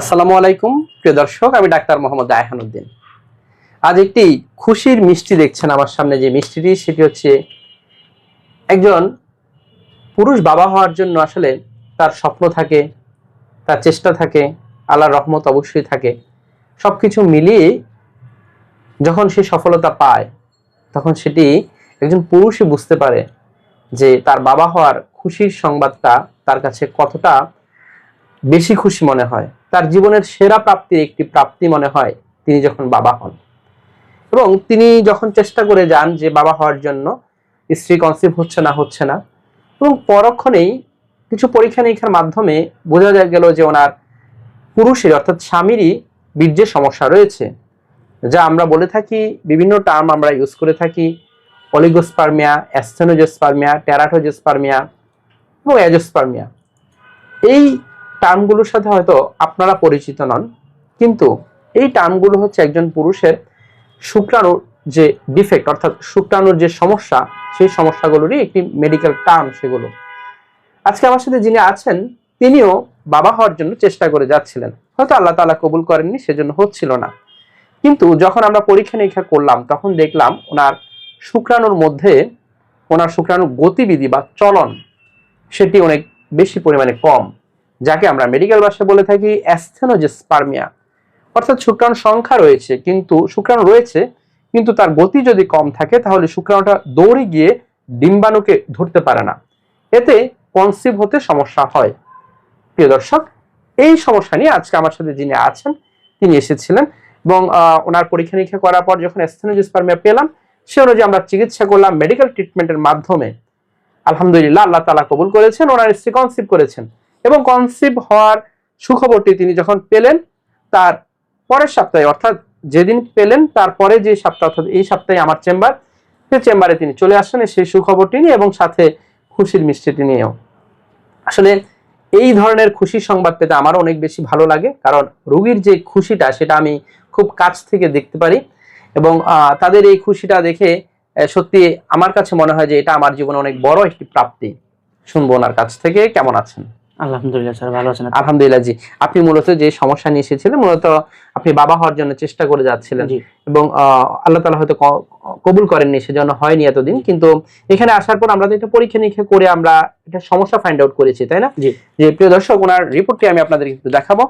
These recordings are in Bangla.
আসসালামু আলাইকুম, প্রিয় দর্শক, আমি ডাক্তার মোহাম্মদ আয়হানুদ্দিন আজ একটি খুশির মিষ্টি দেখছেন আমার সামনে যে মিষ্টিটি, সেটি হচ্ছে একজন পুরুষ বাবা হওয়ার জন্য আসলে তার স্বপ্ন থাকে, তার চেষ্টা থাকে, আল্লাহর রহমত অবশ্যই থাকে। সব কিছু মিলিয়ে যখন সে সফলতা পায়, তখন সেটি একজন পুরুষই বুঝতে পারে যে তার বাবা হওয়ার খুশির সংবাদটা তার কাছে কতটা বেশি খুশি মনে হয়। তার জীবনের সেরা প্রাপ্তির একটি প্রাপ্তি মনে হয় তিনি যখন বাবা হন। এবং তিনি যখন চেষ্টা করে যান যে বাবা হওয়ার জন্য, স্ত্রী কনসিভ হচ্ছে না হচ্ছে না, এবং পরক্ষণেই কিছু পরীক্ষা নিরীক্ষার মাধ্যমে বোঝা গেল যে ওনার পুরুষের অর্থাৎ স্বামীরই বীর্যের সমস্যা রয়েছে, যা আমরা বলে থাকি, বিভিন্ন টার্ম আমরা ইউজ করে থাকি অলিগোস্পার্মিয়া অ্যাস্থেনোজোস্পার্মিয়া ট্যারাটোজোস্পার্মিয়া এবং অ্যাজোস্পার্মিয়া এই টার্মগুলোর সাথে হয়তো আপনারা পরিচিত নন। কিন্তু এই টার্মগুলো হচ্ছে একজন পুরুষের শুক্রাণুর যে ডিফেক্ট অর্থাৎ শুক্রাণুর যে সমস্যা, সেই সমস্যাগুলোরই একটি মেডিকেল টার্ম সেগুলো। আজকে আমার সাথে যিনি আছেন, তিনিও বাবা হওয়ার জন্য চেষ্টা করে যাচ্ছিলেন। হয়তো আল্লাহ তাআলা কবুল করেননি, সেজন্য হচ্ছিল না। কিন্তু যখন আমরা পরীক্ষা নিরীক্ষা করলাম, তখন দেখলাম ওনার শুক্রাণুর মধ্যে ওনার শুক্রাণুর গতিবিধি বা চলন, সেটি অনেক বেশি পরিমাণে কম। যাকে আমরা মেডিকেল ভাষায় বলে থাকি অ্যাস্থেনোজেসপার্মিয়া অর্থাৎ শুক্রাণু সংখ্যা রয়েছে, কিন্তু শুক্রাণু রয়েছে, কিন্তু তার গতি যদি কম থাকে, তাহলে শুক্রাণুটা দৌড়ে গিয়ে ডিম্বাণুকে ধরতে পারে না। এতে কনসিভ হতে সমস্যা হয়। প্রিয় দর্শক, এই সমস্যা নিয়ে আজকে আমার সাথে যিনি আছেন, তিনি এসেছিলেন এবং ওনার পরীক্ষা নিরীক্ষা করার পর যখন অ্যাস্থেনোজেসপার্মিয়া পেলাম, সে অনুযায়ী আমরা চিকিৎসা করলাম মেডিকেল ট্রিটমেন্টের মাধ্যমে। আলহামদুলিল্লাহ, আল্লাহ তালা কবুল করেছেন, ওনার স্ত্রী কনসিভ করেছেন। এবং কনসিভ হওয়ার সুখবরটি তিনি যখন পেলেন, তার পরের সপ্তাহে, অর্থাৎ যেদিন পেলেন, তারপরে যে সপ্তাহ, অর্থাৎ এই সপ্তাহে আমার চেম্বার সে চেম্বারে তিনি চলে আসেন সেই সুখবরটি নিয়ে এবং সাথে খুশির মিষ্টিটি নিয়েও। আসলে এই ধরনের খুশির সংবাদ পেতে আমার অনেক বেশি ভালো লাগে, কারণ রুগীর যে খুশিটা, সেটা আমি খুব কাছ থেকে দেখতে পারি এবং তাদের এই খুশিটা দেখে সত্যি আমার কাছে মনে হয় যে এটা আমার জীবনে অনেক বড় একটি প্রাপ্তি। শুনব ওনার কাছ থেকে, কেমন আছেন? আলহামদুলিল্লাহ স্যার ভালো আছেন। আলহামদুলিল্লাহ জি। আপনি মূলত যে সমস্যা নিয়ে এসেছিলেন মূলত আপনি বাবা হওয়ার জন্য চেষ্টা করে যাচ্ছিলেন। এবং আল্লাহ তালা হয়তো কবুল করেননি সেজন্য হয়নি এতদিন। কিন্তু এখানে আসার পর আমরা তো একটা পরীক্ষা নিরীক্ষা করে আমরা একটা সমস্যা ফাইন্ড আউট করেছি তাই না? যে প্রিয় দর্শক ওনার রিপোর্টটি আমি আপনাদেরকে একটু দেখাবো।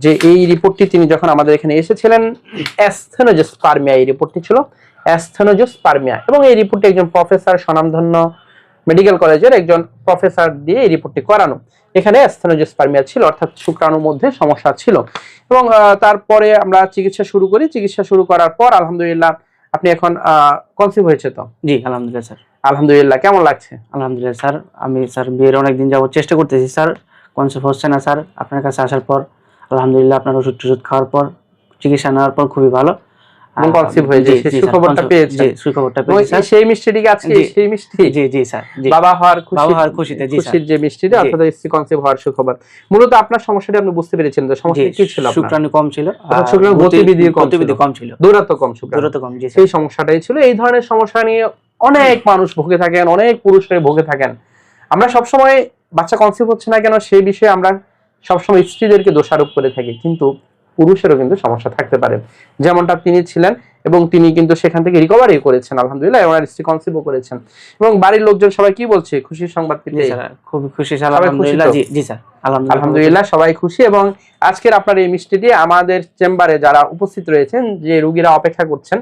যে এই রিপোর্টটি তিনি যখন আমাদের এখানে এসেছিলেন অ্যাস্থেনোজোস্পার্মিয়া এই রিপোর্টটি ছিল অ্যাস্থেনোজোস্পার্মিয়া এবং এই রিপোর্টটি একজন প্রফেসর স্বনামধন্য মেডিকেল কলেজের একজন প্রফেসর দিয়ে এই রিপোর্টটি করানো। এখানে অ্যাস্থেনোজোস্পার্মিয়া ছিল অর্থাৎ শুক্রাণুর মধ্যে সমস্যা ছিল। এবং তারপরে আমরা চিকিৎসা শুরু করি। চিকিৎসা শুরু করার পর আলহামদুলিল্লাহ আপনি এখন কনসিভ হয়েছে তো? জি আলহামদুলিল্লাহ স্যার। আলহামদুলিল্লাহ কেমন লাগছে? আলহামদুলিল্লাহ স্যার। আমি স্যার বিয়ের অনেকদিন যাবত চেষ্টা করতেছি স্যার। কনসেপ্ট হচ্ছে না স্যার। আপনার কাছে আসার পর আলহামদুলিল্লাহ আপনার ওষুধ টষুধ খাওয়ার পর চিকিৎসা নেওয়ার পর খুবই ভালো। এবং আহ, conceive হয়ে জি, যে- সে জি, স্যার, সুখবরটা পেয়েছেন। সুখবরটা পেয়েছি সেই মিষ্টিটি কি আজকে সেই মিষ্টি? জি জি স্যার বাবা হওয়ার খুশি বাবা হওয়ার খুশিতে, জি, খুশির। যে মিষ্টিটা অর্থাৎ স্ত্রী কনসিভ হওয়ার সুখবর। মূলত আপনার সমস্যাটি আপনি বুঝতে পেরেছেন জি সমস্যা কি ছিল আপনার? শুক্রাণু কম ছিল গতি- গতিবিধি কম গতিবিধি কম ছিল। দূরত্ব কম শুক্রাণু। কম জি সেই সমস্যাটাই ছিল। এই ধরনের সমস্যা নিয়ে অনেক মানুষ ভুগে থাকেন অনেক পুরুষরাই ভুগে থাকেন। আমরা সবসময় বাচ্চা কনসিভ হচ্ছে না কেন সেই বিষয়ে আমরা সবসময় স্ত্রীদেরকে দোষারোপ করে থাকি। কিন্তু পুরুষেরও কিন্তু সমস্যা থাকতে পারে। যেমনটা তিনি ছিলেন এবং তিনি কিন্তু সেখান থেকে রিকভারি করেছেন আলহামদুলিল্লাহ ওনার স্ত্রী কনসিভও করেছেন। এবং বাড়ির লোকজন সবাই কি বলছে? খুশির সংবাদ পেতে? খুবই খুশি আলহামদুলিল্লাহ। জি জি স্যার আলহামদুলিল্লাহ। সবাই খুশি এবং আজকের আপনার এই মিষ্টিটি আমাদের চেম্বারে যারা উপস্থিত রয়েছেন যে রুগীরা অপেক্ষা করছেন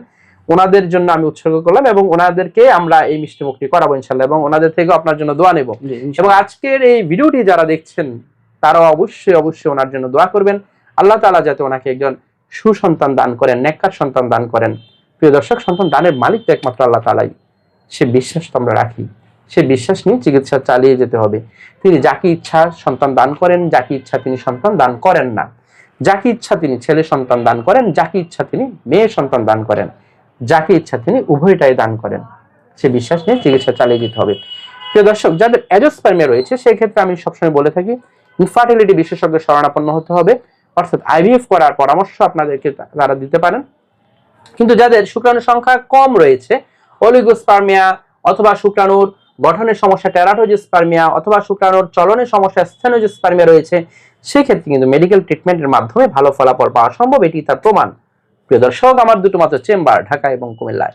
ওনাদের জন্য আমি উৎসর্গ করলাম এবং ওনাদেরকে আমরা এই মিষ্টি মুক্তি করাবো ইনশাল্লাহ এবং ওনাদের থেকেও আপনার জন্য দোয়া নেব। এবং আজকের এই ভিডিওটি যারা দেখছেন তারাও অবশ্যই অবশ্যই ওনার জন্য দোয়া করবেন। আল্লাহ তাআলা যাতে ওনাকে একজন সুসন্তান দান করেন, নেককার সন্তান দান করেন। প্রিয় দর্শক, সন্তান দানের মালিক তো একমাত্র আল্লাহ তালাই সে বিশ্বাস তো আমরা রাখি। সে বিশ্বাস নিয়ে চিকিৎসা চালিয়ে যেতে হবে। তিনি যাকে ইচ্ছা সন্তান দান করেন, যাকে ইচ্ছা তিনি সন্তান দান করেন না। যাকে ইচ্ছা তিনি ছেলে সন্তান দান করেন, যাকে ইচ্ছা তিনি মেয়ে সন্তান দান করেন, যাকে ইচ্ছা তিনি উভয়টাই দান করেন। সে বিশ্বাস নিয়ে চিকিৎসা চালিয়ে যেতে হবে। প্রিয় দর্শক, যাদের অ্যাজোস্পার্মিয়া রয়েছে, সেই ক্ষেত্রে আমি সবসময় বলে থাকি ইনফার্টিলিটি বিশেষজ্ঞ শরণাপন্ন হতে হবে। অর্থাৎ আইভিএফ করার পরামর্শ আপনাদেরকে তারা দিতে পারেন। কিন্তু যাদের শুক্রাণু সংখ্যা কম রয়েছে, অলিগোস্পার্মিয়া অথবা শুক্রাণুর গঠনের সমস্যা, টেরাটোজোস্পার্মিয়া অথবা শুক্রাণুর চলনের সমস্যা স্টেনোজোস্পার্মিয়া রয়েছে, সেক্ষেত্রে কিন্তু মেডিকেল ট্রিটমেন্টের মাধ্যমে ভালো ফলাফল পাওয়া সম্ভব। এটি তার প্রমাণ। প্রিয় দর্শক, আমার দুটো মাত্র চেম্বার, ঢাকা এবং কুমিল্লায়।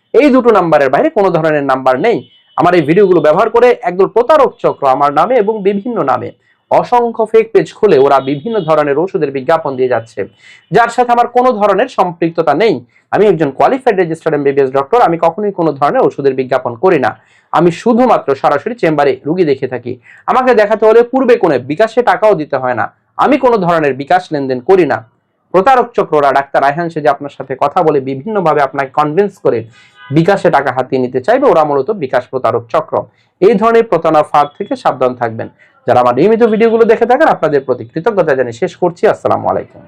এই দুটো নাম্বারের বাইরে কোনো ধরনের নাম্বার নেই। আমার এই ভিডিওগুলো ব্যবহার করে একদল প্রতারক চক্র আমার নামে এবং বিভিন্ন নামে অসংখ্য ফেক পেজ খুলে ওরা বিভিন্ন ধরনের ওষুধের বিজ্ঞাপন দিয়ে যাচ্ছে। যার সাথে আমার কোনো ধরনের সম্পৃক্ততা নেই। আমি একজন কোয়ালিফাইড রেজিস্টার্ড এমবিবিএস ডক্টর আমি কখনোই কোনো ধরনের ওষুধের বিজ্ঞাপন করি না। আমি শুধুমাত্র সরাসরি চেম্বারে রুগী দেখে থাকি। আমাকে দেখাতে হলে পূর্বে কোনো বিকাশে টাকাও দিতে হয় না। আমি কোনো ধরনের বিকাশ লেনদেন করি না। প্রতারক চক্ররা ডাক্তার আয়হান সেজে আপনার সাথে কথা বলে বিভিন্নভাবে আপনাকে কনভিন্স করে বিকাশে টাকা হাতিয়ে নিতে চাইবে, ওরা মূলত বিকাশ প্রতারক চক্র। এই ধরনের প্রতারণা ফাঁদ থেকে সাবধান থাকবেন। যারা আমার নিয়মিত ভিডিওগুলো দেখে থাকেন, আপনাদের প্রতি কৃতজ্ঞতা জানিয়ে শেষ করছি। আসসালামু আলাইকুম।